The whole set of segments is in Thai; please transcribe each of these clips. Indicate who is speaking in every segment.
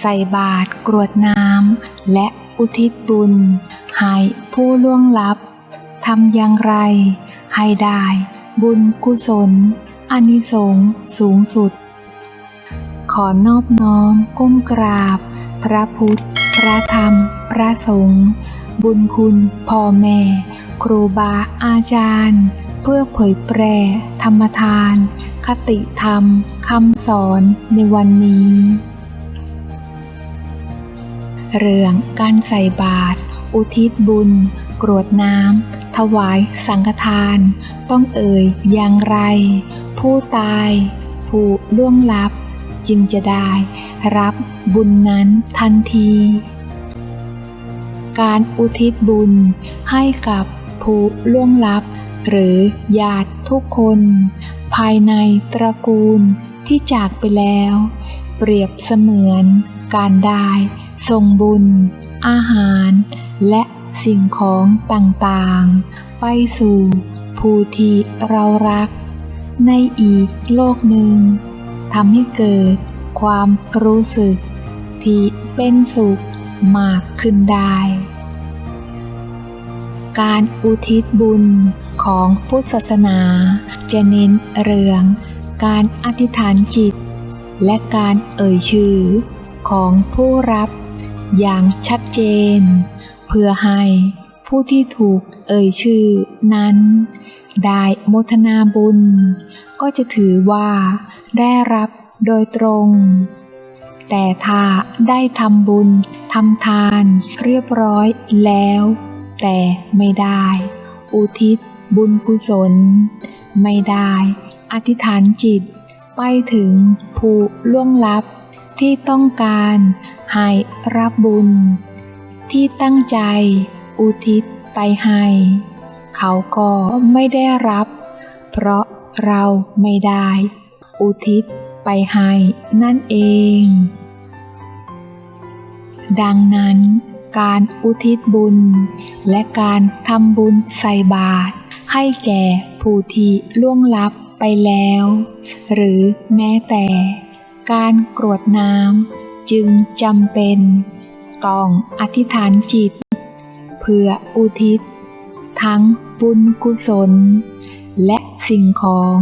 Speaker 1: ใส่บาตรกรวดน้ำและอุทิศบุญ ให้ผู้ล่วงลับทำอย่างไร ให้ได้บุญกุศลอานิสงส์สูงสุด ขอนอบน้อมก้มกราบ พระพุทธ พระธรรม พระสงฆ์บุญคุณพ่อแม่ ครูบาอาจารย์ เพื่อเผยแพร่ธรรมทาน คติธรรมคำสอนในวันนี้ เรื่องการใส่บาตรอุทิศบุญ กรวดน้ำถวายสังฆทาน ต้องเอ่ยอย่างไร ผู้ตาย ผู้ล่วงลับ จึงจะได้ รับบุญนั้นทันที การอุทิศบุญให้กับผู้ล่วงลับ หรือญาติทุกคน ภายในตระกูลที่จากไปแล้ว เปรียบเสมือนการได้ ส่งบุญ อาหาร และสิ่งของต่างๆ ไปสู่ผู้ที่เรารัก ในอีกโลกหนึ่งทำให้เกิดความรู้สึก ที่เป็นสุขมากขึ้นได้ การอุทิศบุญของพุทธศาสนา จะเน้นเรื่องการอธิษฐานจิต และการเอ่ยชื่อของผู้รับ อย่างชัดเจน เพื่อให้ผู้ที่ถูกเอ่ยชื่อนั้น ได้โมทนาบุญ ก็จะถือว่าได้รับโดยตรง แต่ถ้าได้ทำบุญทำทานเรียบร้อยแล้ว แต่ไม่ได้ อุทิศบุญกุศล ไม่ได้ อธิษฐานจิต ไปถึงผู้ล่วงลับ ที่ต้องการให้รับบุญ ที่ตั้งใจ อุทิศไปให้ เขาก็ไม่ได้รับ เพราะเราไม่ได้ อุทิศไปให้นั่นเอง ดังนั้นการอุทิศบุญ และการทำบุญใส่บาตรให้แก่ผู้ที่ล่วงลับไปแล้ว หรือแม้แต่ การกรวดน้ำจึงจำเป็น ต้องอธิษฐานจิต เพื่ออุทิศ ทั้งบุญกุศล และสิ่งของ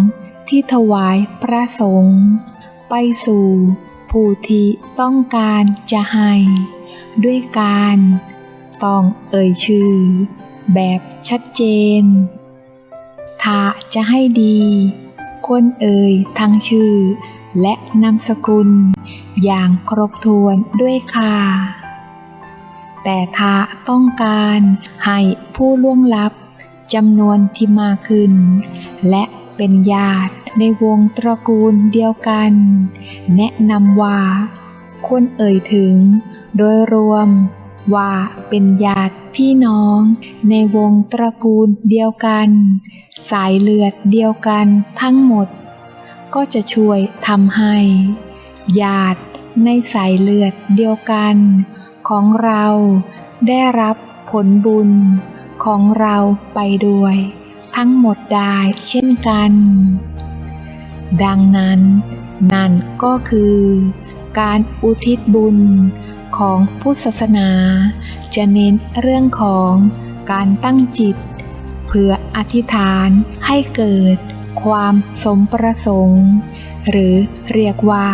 Speaker 1: ที่ถวายพระสงฆ์ไปสู่ผู้ที่ต้องการจะให้ ด้วยการต้องเอ่ยชื่อ แบบชัดเจน ถ้าจะให้ดีคนเอ่ยทั้งชื่อ และนามสกุล อย่างครบถ้วนด้วยค่ะ แต่ถ้าต้องการให้ผู้ล่วงลับจำนวนที่มากขึ้น และเป็นญาติในวงตระกูลเดียวกัน แนะนำว่าคนเอ่ยถึง โดยรวมว่าเป็นญาติพี่น้อง ในวงตระกูลเดียวกัน สายเลือดเดียวกันทั้งหมด ก็จะช่วยทำให้ญาติในสายเลือดเดียวกัน ของเราได้รับผลบุญของเราไปด้วย ทั้งหมดได้เช่นกัน ดังนั้น นั่นก็คือ การอุทิศบุญของพุทธศาสนา จะเน้นเรื่องของการตั้งจิต เพื่ออธิษฐานให้เกิด ความสมประสงค์ หรือเรียกว่า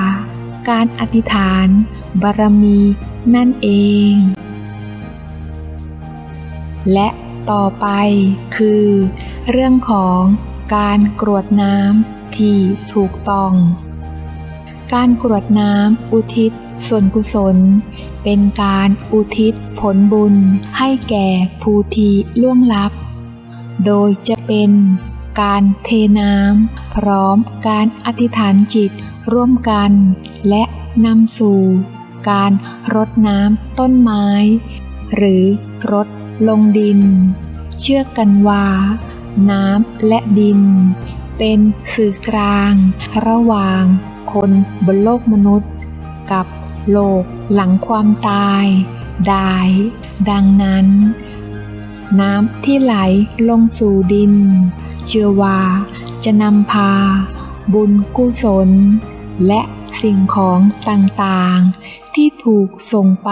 Speaker 1: การอธิษฐานบารมีนั่นเอง และต่อไปคือ เรื่องของการกรวดน้ำที่ถูกต้อง การกรวดน้ำอุทิศส่วนกุศล เป็นการอุทิศผลบุญให้แก่ผู้ที่ล่วงลับ โดยจะเป็น การเทน้ำพร้อมการอธิษฐานจิตร่วมกัน และนำสู่การรดน้ำต้นไม้ หรือรดลงดิน เชื่อกันว่า น้ำและดิน เป็นสื่อกลาง ระหว่างคนบนโลกมนุษย์ กับโลกหลังความตายได้ ดังนั้น น้ำที่ไหลลงสู่ดิน เชื่อว่าจะนำพา บุญกุศล และสิ่งของต่างๆ ที่ถูกส่งไป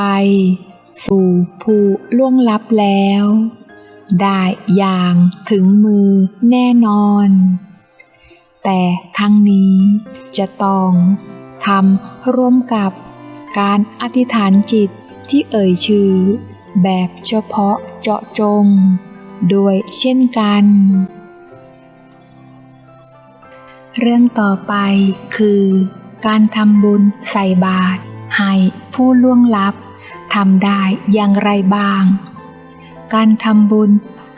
Speaker 1: สู่ผู้ล่วงลับแล้ว ได้อย่างถึงมือแน่นอน แต่ทั้งนี้จะต้องทำร่วมกับการอธิษฐานจิตที่เอ่ยชื่อ แบบเฉพาะเจาะจง ด้วยเช่นกัน เรื่องต่อไปคือ การทำบุญใส่บาตรให้ผู้ล่วงลับทำได้อย่างไรบ้าง การทำบุญ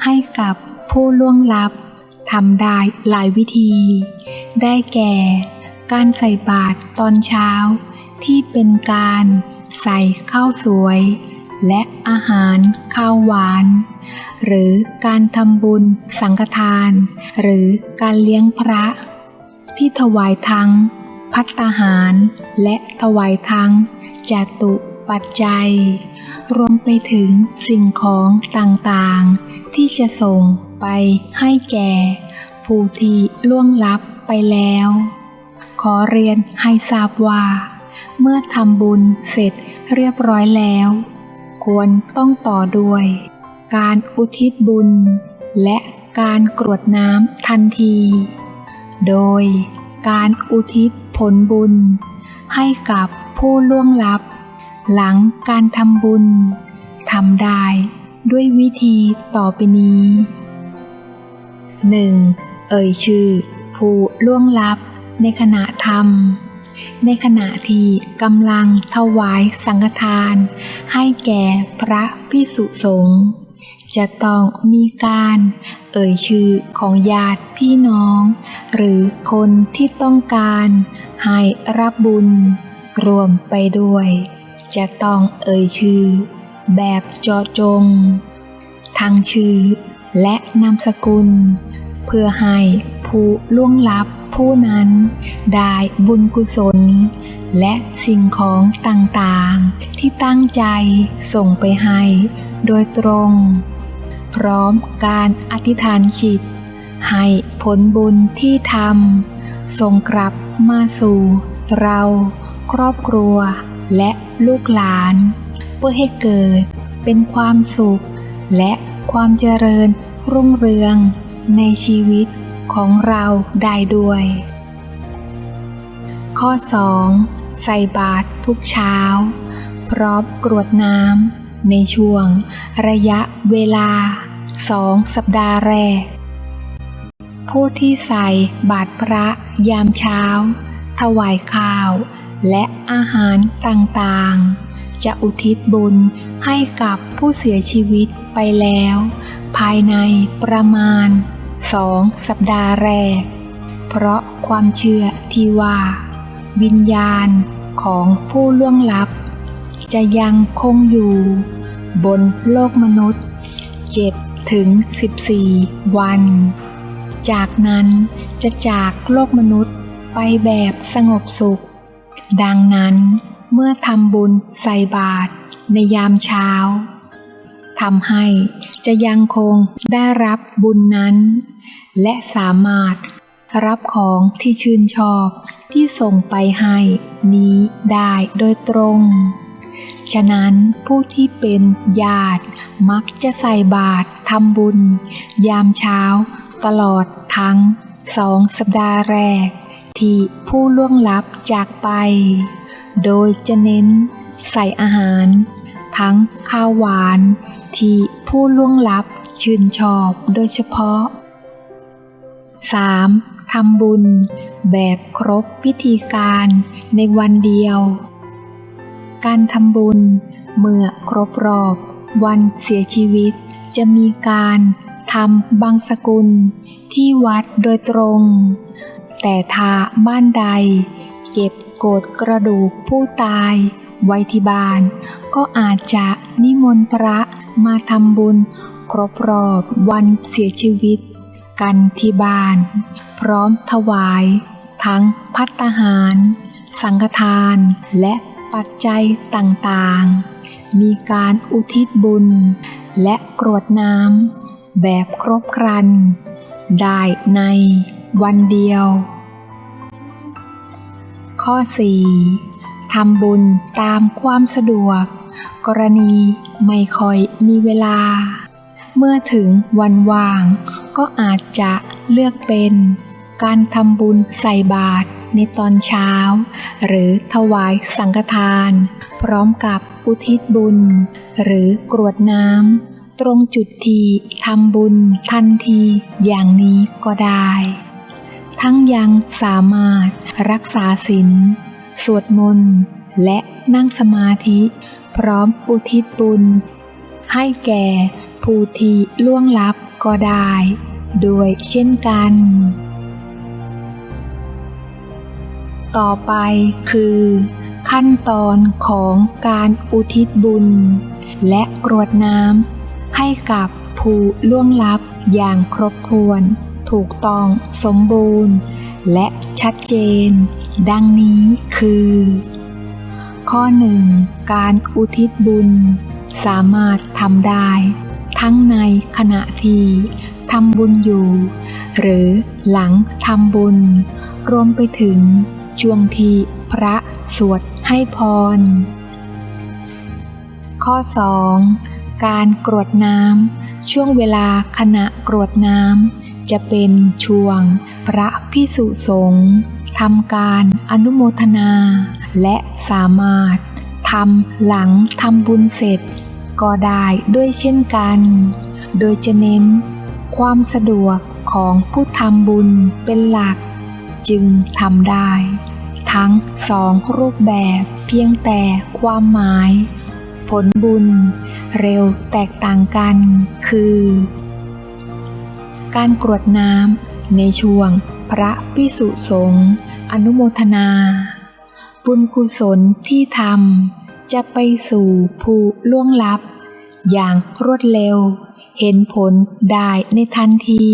Speaker 1: ให้กับผู้ล่วงลับทำได้หลายวิธี ได้แก่ การใส่บาตรตอนเช้า ที่เป็นการใส่ข้าวสวย และอาหารข้าวหวาน หรือการทำบุญสังฆทาน หรือการเลี้ยงพระ ที่ถวายทั้ง พัตาหาร และถวายทั้งจตุปัจจัย รวมไปถึงสิ่งของต่างๆ ที่จะส่งไปให้แก่ ผู้ที่ล่วงลับไปแล้ว ขอเรียนให้ทราบว่า เมื่อทำบุญเสร็จเรียบร้อยแล้ว ควรต้องต่อด้วย การอุทิศบุญ และการกรวดน้ำทันที โดยการอุทิศผลบุญ ให้กับผู้ล่วงลับ หลังการทำบุญทำได้ด้วยวิธีต่อไปนี้ 1. เอ่ยชื่อ ผู้ล่วงลับในขณะทำ ในขณะที่กำลังถวายสังฆทาน ให้แก่พระพิสุสงฆ์จะต้องมีการเอ่ยชื่อของญาติพี่น้อง หรือคนที่ต้องการให้รับบุญ รวมไปด้วย จะต้องเอ่ยชื่อ แบบจอจง ทั้งชื่อและนามสกุล เพื่อให้ผู้ล่วงลับ ผู้นั้นได้บุญกุศล และสิ่งของต่างๆ ที่ตั้งใจส่งไปให้โดยตรง พร้อมการอธิษฐานจิต ให้ผลบุญที่ทำส่งกลับมาสู่เราครอบครัวและลูกหลาน เพื่อให้เกิดเป็นความสุข และความเจริญรุ่งเรืองในชีวิต ของเราได้ด้วย ข้อ 2. ใส่บาตรทุกเช้า พร้อมกรวดน้ำในช่วงระยะเวลาสองสัปดาห์แรก ผู้ที่ใส่บาตรพระยามเช้า ถวายข้าว และอาหารต่างๆ จะอุทิศบุญให้กับผู้เสียชีวิตไปแล้ว ภายในประมาณ สองสัปดาห์แรก เพราะความเชื่อที่ว่า วิญญาณของผู้ล่วงลับ จะยังคงอยู่ บนโลกมนุษย์ 7 ถึง 14 วัน จากนั้นจะจากโลกมนุษย์ไปแบบสงบสุข ดังนั้นเมื่อทำบุญใส่บาตรในยามเช้า ทำให้จะยังคงได้รับบุญนั้น และสามารถรับของที่ชื่นชอบที่ส่งไปให้นี้ได้โดยตรง ฉะนั้นผู้ที่เป็นญาติมักจะใส่บาตรทำบุญ ยามเช้า ตลอดทั้งสองสัปดาห์แรก ที่ผู้ล่วงลับจากไป โดยจะเน้นใส่อาหาร ทั้งข้าวหวาน ที่ผู้ล่วงลับชื่นชอบโดยเฉพาะ 3. ทำบุญ แบบครบพิธีการในวันเดียว การทำบุญเมื่อครบรอบวันเสียชีวิตจะมีการทำบังสกุลที่วัดโดยตรง แต่ถ้าบ้านใด เก็บโกดกระดูกผู้ตายไว้ที่บ้าน ก็อาจจะนิมนต์พระ มาทำบุญ ครบรอบวันเสียชีวิต กันที่บ้าน พร้อมถวาย ทั้งพัตตาหาร สังฆทาน และปัจจัยต่างๆ มีการอุทิศบุญ และกรวดน้ำแบบครบครัน ได้ในวันเดียว ข้อ 4 ทำบุญตามความสะดวก กรณี ไม่ค่อยมีเวลา เมื่อถึงวันว่าง ก็อาจจะเลือกเป็น การทำบุญใส่บาตรในตอนเช้า หรือถวายสังฆทาน พร้อมกับอุทิศบุญ หรือกรวดน้ำตรงจุดที่ทำบุญทันทีอย่างนี้ก็ได้ ทั้งยังสามารถรักษาศีลสวดมนต์และนั่งสมาธิ พร้อมอุทิศบุญ ให้แก่ผู้ที่ล่วงลับก็ได้ด้วยเช่นกัน ต่อไปคือ ขั้นตอนของการอุทิศบุญ และกรวดน้ำให้กับผู้ล่วงลับอย่างครบถ้วน ถูกต้องสมบูรณ์ และชัดเจน ดังนี้คือ ข้อหนึ่งการอุทิศบุญ สามารถทำได้ ทั้งในขณะที่ทำบุญอยู่ หรือหลังทำบุญ รวมไปถึงช่วงที่พระสวดให้พร ข้อ 2. การกรวดน้ำช่วงเวลาขณะกรวดน้ำจะเป็นช่วงพระพิสุสงฆ์ ทำการอนุโมทนา และสามารถทำหลังทำบุญเสร็จ ก็ได้ด้วยเช่นกัน โดยจะเน้น ความสะดวกของผู้ทำบุญเป็นหลัก จึงทำได้ ทั้งสองรูปแบบเพียงแต่ความหมาย ผลบุญ เร็วแตกต่างกัน คือ การกรวดน้ำในช่วงพระพิสุสงฆ์ อนุโมทนา บุญกุศลที่ทำจะไปสู่ผู้ล่วงลับ อย่างรวดเร็ว เห็นผลได้ในทันที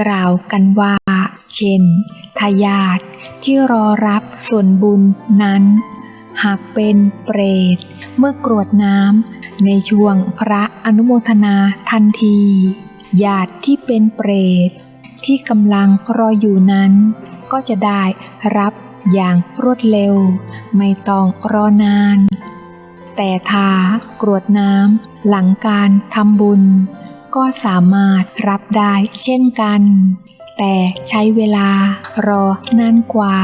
Speaker 1: กล่าวกันว่า เช่น ทายาทที่รอรับส่วนบุญนั้น หากเป็นเปรต เมื่อกรวดน้ำในช่วงพระอนุโมทนาทันที ญาติที่เป็นเปรตที่กำลังรออยู่นั้น ก็จะได้รับอย่างรวดเร็ว ไม่ต้องรอนาน แต่ถ้ากรวดน้ำหลังการทำบุญ ก็สามารถรับได้เช่นกัน แต่ใช้เวลารอนานกว่า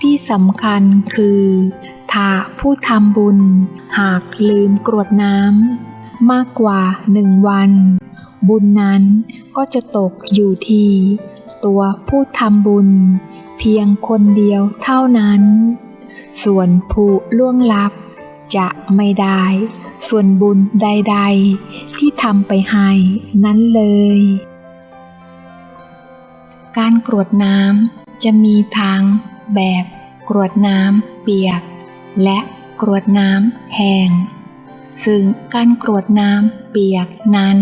Speaker 1: ที่สำคัญคือถ้าผู้ทำบุญ หากลืมกรวดน้ำมากกว่าหนึ่งวัน บุญนั้นก็จะตกอยู่ที่ ตัวผู้ทำบุญ เพียงคนเดียวเท่านั้น ส่วนผู้ล่วงลับ จะไม่ได้ ส่วนบุญใด ๆ ที่ทำไปให้นั้นเลย การกรวดน้ำจะมีทั้งแบบกรวดน้ำเปียก และกรวดน้ำแห้งซึ่งการกรวดน้ำเปียกนั้น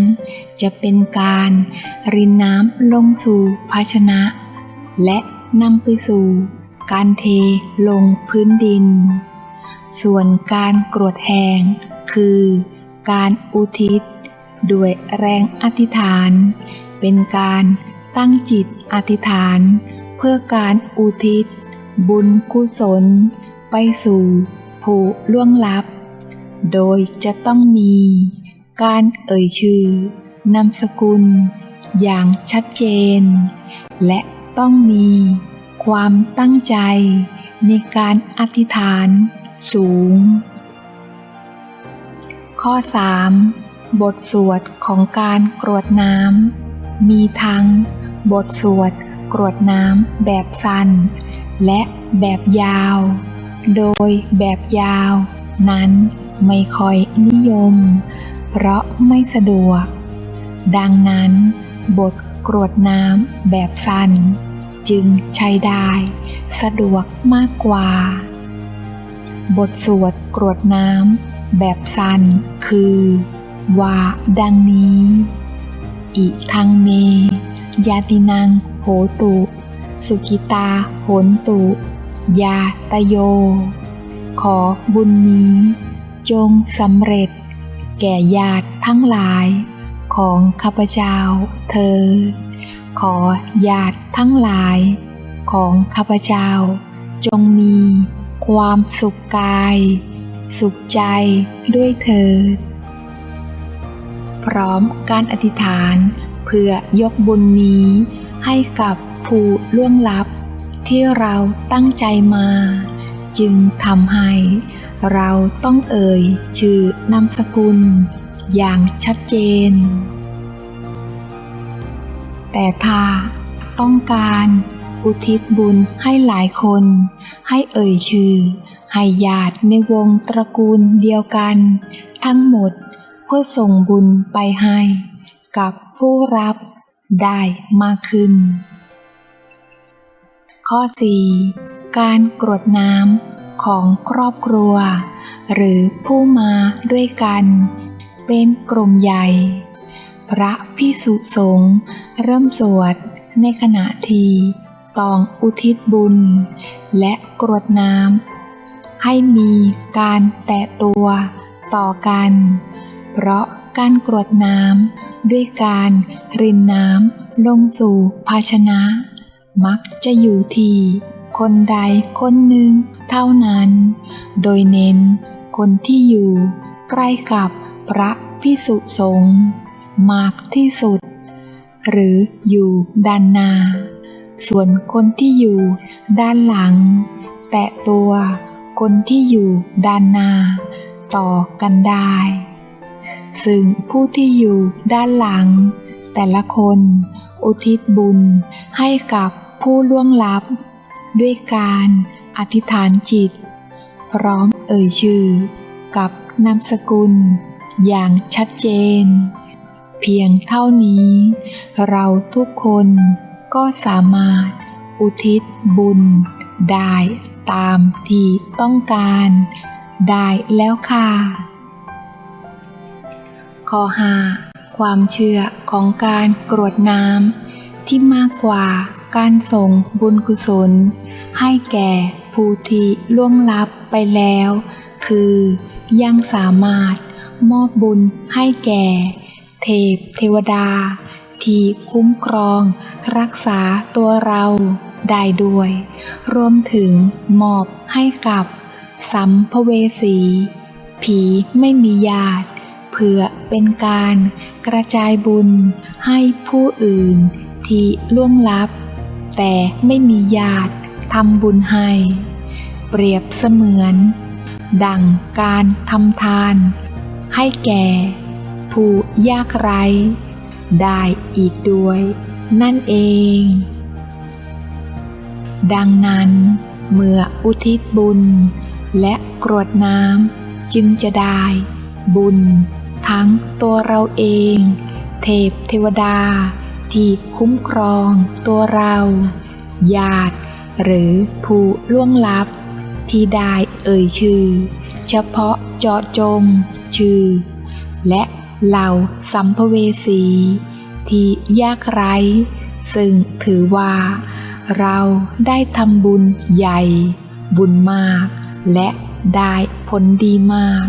Speaker 1: จะเป็นการรินน้ำลงสู่ภาชนะ และนำไปสู่การเทลงพื้นดิน ส่วนการกรวดแหงคือการอุทิศด้วยแรงอธิษฐาน เป็นการตั้งจิตอธิษฐาน เพื่อการอุทิศ บุญกุศล ไปสู่ผู้ล่วงลับ โดยจะต้องมีการเอ่ยชื่อ นามสกุล อย่างชัดเจน และต้องมีความตั้งใจในการอธิษฐานสูง ข้อ 3. บทสวดของการกรวดน้ำ มีทั้งบทสวดกรวดน้ำแบบสั้น และแบบยาว โดยแบบยาว นั้นไม่ค่อยนิยม เพราะไม่สะดวก ดังนั้น บทกรวดน้ำแบบสั้นจึงใช้ได้ สะดวกมากกว่า บทสวดกรวดน้ำแบบสั้นคือว่าดังนี้ อิทังเม ยาตินังโหตุ สุกิตาโหนตุ ยาตโย ขอบุญนี้ จงสำเร็จ แก่ญาติทั้งหลาย ของข้าพเจ้า เธอ ขอญาติทั้งหลาย ของข้าพเจ้า จงมี ความสุขกาย สุขใจด้วยเถิดพร้อมการอธิษฐานเพื่อยกบุญนี้ ให้กับผู้ล่วงลับ ที่เราตั้งใจมา จึงทำให้ เราต้องเอ่ยชื่อนามสกุล อย่างชัดเจน แต่ถ้าต้องการอุทิศบุญให้หลายคน ให้เอ่ยชื่อ ให้ญาติในวงตระกูลเดียวกัน ทั้งหมดเพื่อส่งบุญไปให้ กับผู้รับได้มากขึ้น ข้อ 4. การกรวดน้ำของครอบครัว หรือผู้มาด้วยกัน เป็นกลุ่มใหญ่ พระพิสุสงฆ์เริ่มสวดในขณะที่ตองอุทิศบุญ และกรวดน้ำให้มีการแตะตัวต่อกัน เพราะการกรวดน้ำด้วยการรินน้ำลงสู่ภาชนะ มักจะอยู่ที่คนใดคนหนึ่งเท่านั้น โดยเน้นคนที่อยู่ใกล้กับ พระพิสุสงฆ์มากที่สุด หรืออยู่ด้านหน้า ส่วนคนที่อยู่ด้านหลัง แตะตัวคนที่อยู่ด้านหน้า ต่อกันได้ ซึ่งผู้ที่อยู่ด้านหลัง แต่ละคนอุทิศบุญให้กับผู้ล่วงลับ ด้วยการอธิษฐานจิต พร้อมเอ่ยชื่อกับนามสกุล อย่างชัดเจน เพียงเท่านี้ เราทุกคนก็สามารถอุทิศบุญ ได้ตามที่ต้องการ ได้แล้วค่ะข้อ 5. ความเชื่อของการกรวดน้ำที่มากกว่าการส่งบุญกุศล ให้แก่ผู้ที่ล่วงลับไปแล้ว คือยังสามารถ มอบบุญให้แก่ เทพเทวดา ที่คุ้มครอง รักษาตัวเราได้ด้วย รวมถึงมอบให้กับ สัมภเวสี ผีไม่มีญาติ เพื่อเป็นการกระจายบุญให้ผู้อื่นที่ล่วงลับ แต่ไม่มีญาติทำบุญให้ เปรียบเสมือน ดังการทำทาน ให้แก่ ผู้ยากไร้ ได้อีกด้วย นั่นเอง ดังนั้น เมื่ออุทิศบุญ และกรวดน้ำจึงจะได้ บุญ ทั้งตัวเราเอง เทพเทวดา ที่คุ้มครองตัวเราญาติหรือผู้ล่วงลับ ที่ได้เอ่ยชื่อ เฉพาะเจาะจง ชื่อ และเหล่าสัมภเวสี ที่ยากไร้ ซึ่งถือว่า เราได้ทำบุญใหญ่ บุญมาก และได้ผลดีมาก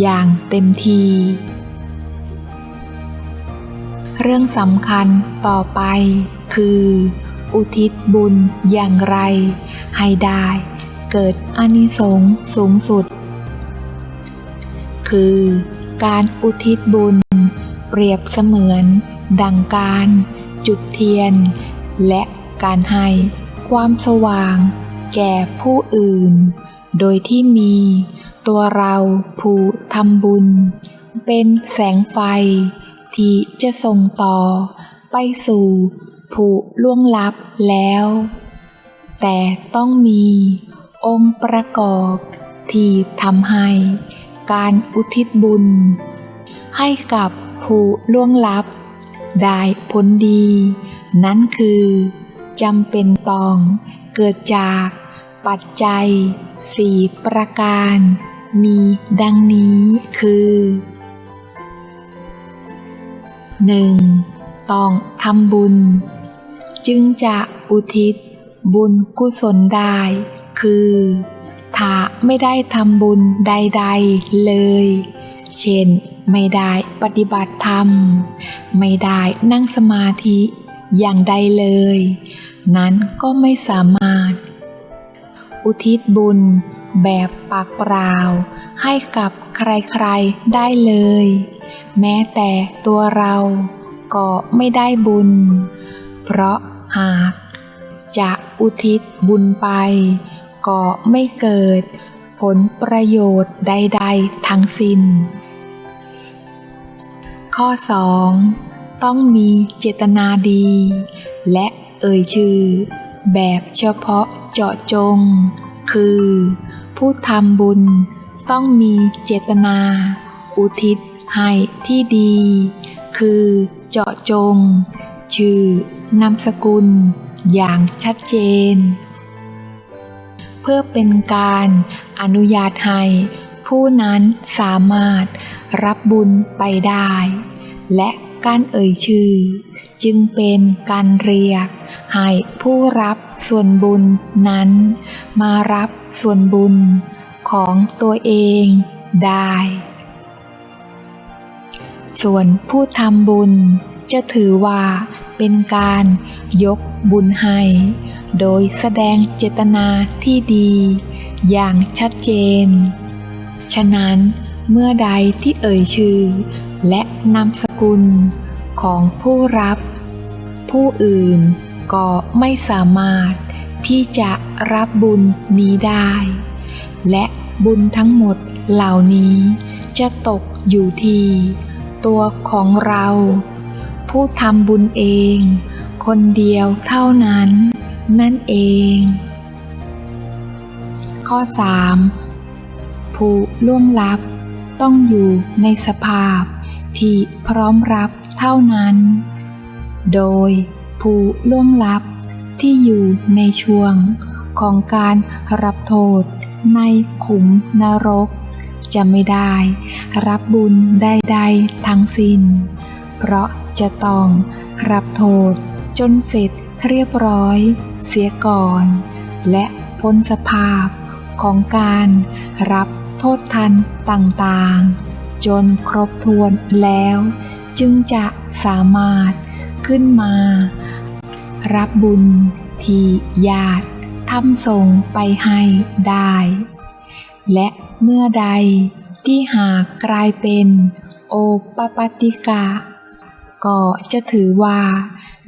Speaker 1: อย่างเต็มทีเรื่องสำคัญต่อไปคือ อุทิศบุญอย่างไร ให้ได้เกิดอานิสงส์สูงสุด คือ การอุทิศบุญ เปรียบเสมือน ดังการ จุดเทียน และการให้ ความสว่าง แก่ผู้อื่น โดยที่มี ตัวเราผู้ทำบุญ เป็นแสงไฟ ที่จะส่งต่อ ไปสู่ผู้ล่วงลับแล้ว แต่ต้องมีองค์ประกอบที่ทำให้ การอุทิศบุญ ให้กับผู้ล่วงลับ ได้ผลดี นั่นคือจำเป็นต้องเกิดจากปัจจัยสี่ประการ มีดังนี้คือ 1. ต้องทำบุญ จึงจะอุทิศบุญกุศลได้ คือ ถ้าไม่ได้ทำบุญใด ๆ เลย เช่น ไม่ได้ปฏิบัติธรรม ไม่ได้นั่งสมาธิอย่างใดเลย นั้นก็ไม่สามารถ อุทิศบุญแบบปากเปล่า ให้กับใครๆได้เลย แม้แต่ตัวเราก็ไม่ได้บุญ เพราะหากจะอุทิศบุญไป ก็ไม่เกิด ผลประโยชน์ใด ๆ ทั้งสิ้น ข้อ 2. ต้องมีเจตนาดี และเอ่ยชื่อ แบบเฉพาะเจาะจง คือ ผู้ทำบุญต้องมีเจตนา อุทิศให้ที่ดี คือเจาะจง ชื่อนามสกุลอย่างชัดเจน เพื่อเป็นการอนุญาตให้ผู้นั้นสามารถรับบุญไปได้ และการเอ่ยชื่อ จึงเป็นการเรียก ให้ผู้รับส่วนบุญนั้น มารับส่วนบุญของตัวเองได้ ส่วนผู้ทำบุญจะถือว่าเป็นการยกบุญให้ โดยแสดงเจตนาที่ดี อย่างชัดเจน ฉะนั้นเมื่อใดที่เอ่ยชื่อ และนามสกุลของผู้รับ ผู้อื่นก็ไม่สามารถที่จะรับบุญนี้ได้ และบุญทั้งหมดเหล่านี้จะตกอยู่ที่ตัวของเรา ผู้ทำบุญเอง คนเดียวเท่านั้น นั่นเอง ข้อ 3. ผู้ล่วงลับต้องอยู่ในสภาพที่พร้อมรับเท่านั้น โดยผู้ล่วงลับที่อยู่ในช่วงของการรับโทษในขุมนรก จะไม่ได้รับบุญใดๆทั้งสิ้น เพราะจะต้องรับโทษจนเสร็จเรียบร้อย เสียก่อน และพ้นสภาพของการรับโทษทันต่างๆ จนครบถ้วนแล้ว จึงจะสามารถขึ้นมา รับบุญที่ญาติทำส่งไปให้ได้ และเมื่อใดที่หากกลายเป็นโอปปติกะ ก็จะถือว่า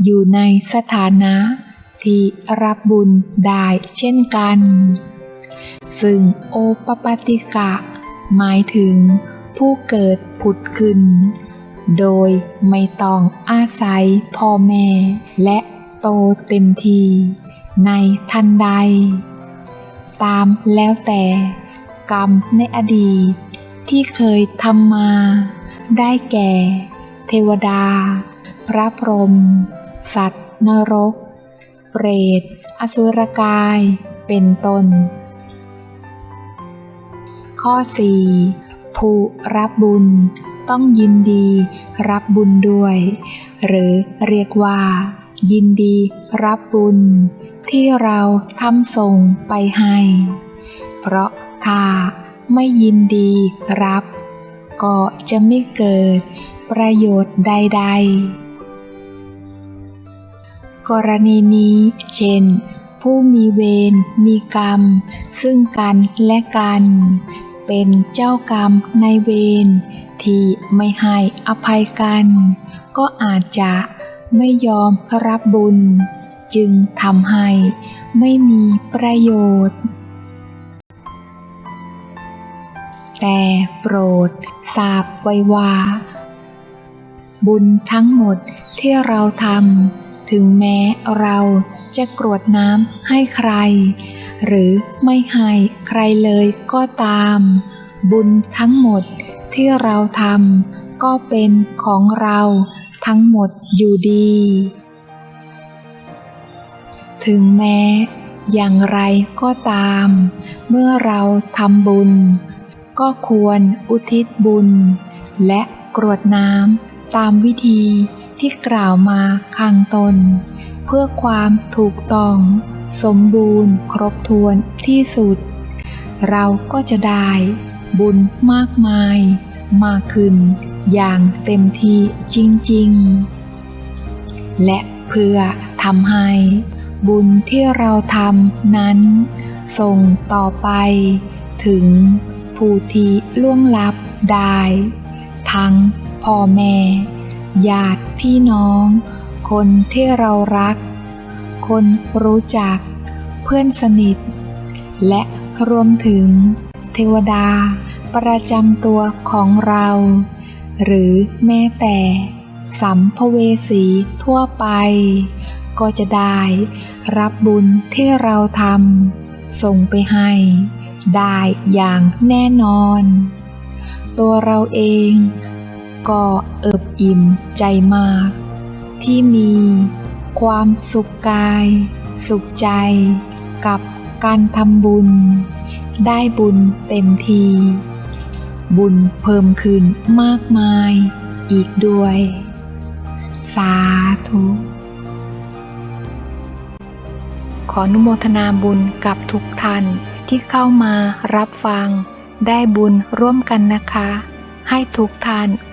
Speaker 1: อยู่ในสถานะ ที่รับบุญได้เช่นกัน ซึ่งโอปปาติกะ หมายถึงผู้เกิดผุดขึ้น โดยไม่ต้องอาศัยพ่อแม่ และโตเต็มที ในทันใด ตามแล้วแต่กรรมในอดีตที่เคยทำมา ได้แก่ เทวดา พระพรหมสัตว์นรก เปรต อสุรกาย เป็นต้น ข้อ 4. ผู้รับบุญ ต้องยินดี รับบุญด้วย หรือเรียกว่า ยินดี รับบุญ ที่เราทำส่งไปให้ เพราะถ้าไม่ยินดีรับ ก็จะไม่เกิดประโยชน์ใด ๆ กรณีนี้ เช่น ผู้มีเวร มีกรรม ซึ่งกันและกัน เป็นเจ้ากรรมในเวร ที่ไม่ให้อภัยกัน ก็อาจจะไม่ยอมรับบุญ จึงทำให้ไม่มีประโยชน์ แต่โปรดทราบไว้ว่า บุญทั้งหมดที่เราทำ ถึงแม้เราจะกรวดน้ำให้ใคร หรือไม่ให้ใครเลยก็ตาม บุญทั้งหมดที่เราทำก็เป็นของเราทั้งหมดอยู่ดี ถึงแม้อย่างไรก็ตาม เมื่อเราทำบุญ ก็ควรอุทิศบุญ และกรวดน้ำตามวิธี ที่กล่าวมาข้างต้นเพื่อความถูกต้อง สมบูรณ์ ครบถ้วนที่สุด เราก็จะได้บุญมากมาย มากขึ้น อย่างเต็มที่จริง ๆ และเพื่อทำให้ บุญที่เราทำนั้น ส่งต่อไป ถึงผู้ที่ล่วงลับได้ ทั้งพ่อแม่ ญาติพี่น้อง คนที่เรารัก คนรู้จัก เพื่อนสนิท และรวมถึง เทวดา ประจำตัวของเรา หรือแม้แต่ สัมภเวสีทั่วไป ก็จะได้รับบุญที่เราทำส่งไปให้ ได้อย่างแน่นอน ตัวเราเอง ก็เอิบอิ่มใจมาก ที่มีความสุขกาย สุขใจ กับการทำบุญ ได้บุญเต็มที บุญเพิ่มขึ้นมากมายอีกด้วย สาธุขออนุโมทนาบุญกับทุกท่านที่เข้ามารับฟัง ได้บุญร่วมกันนะคะ ให้ทุกท่าน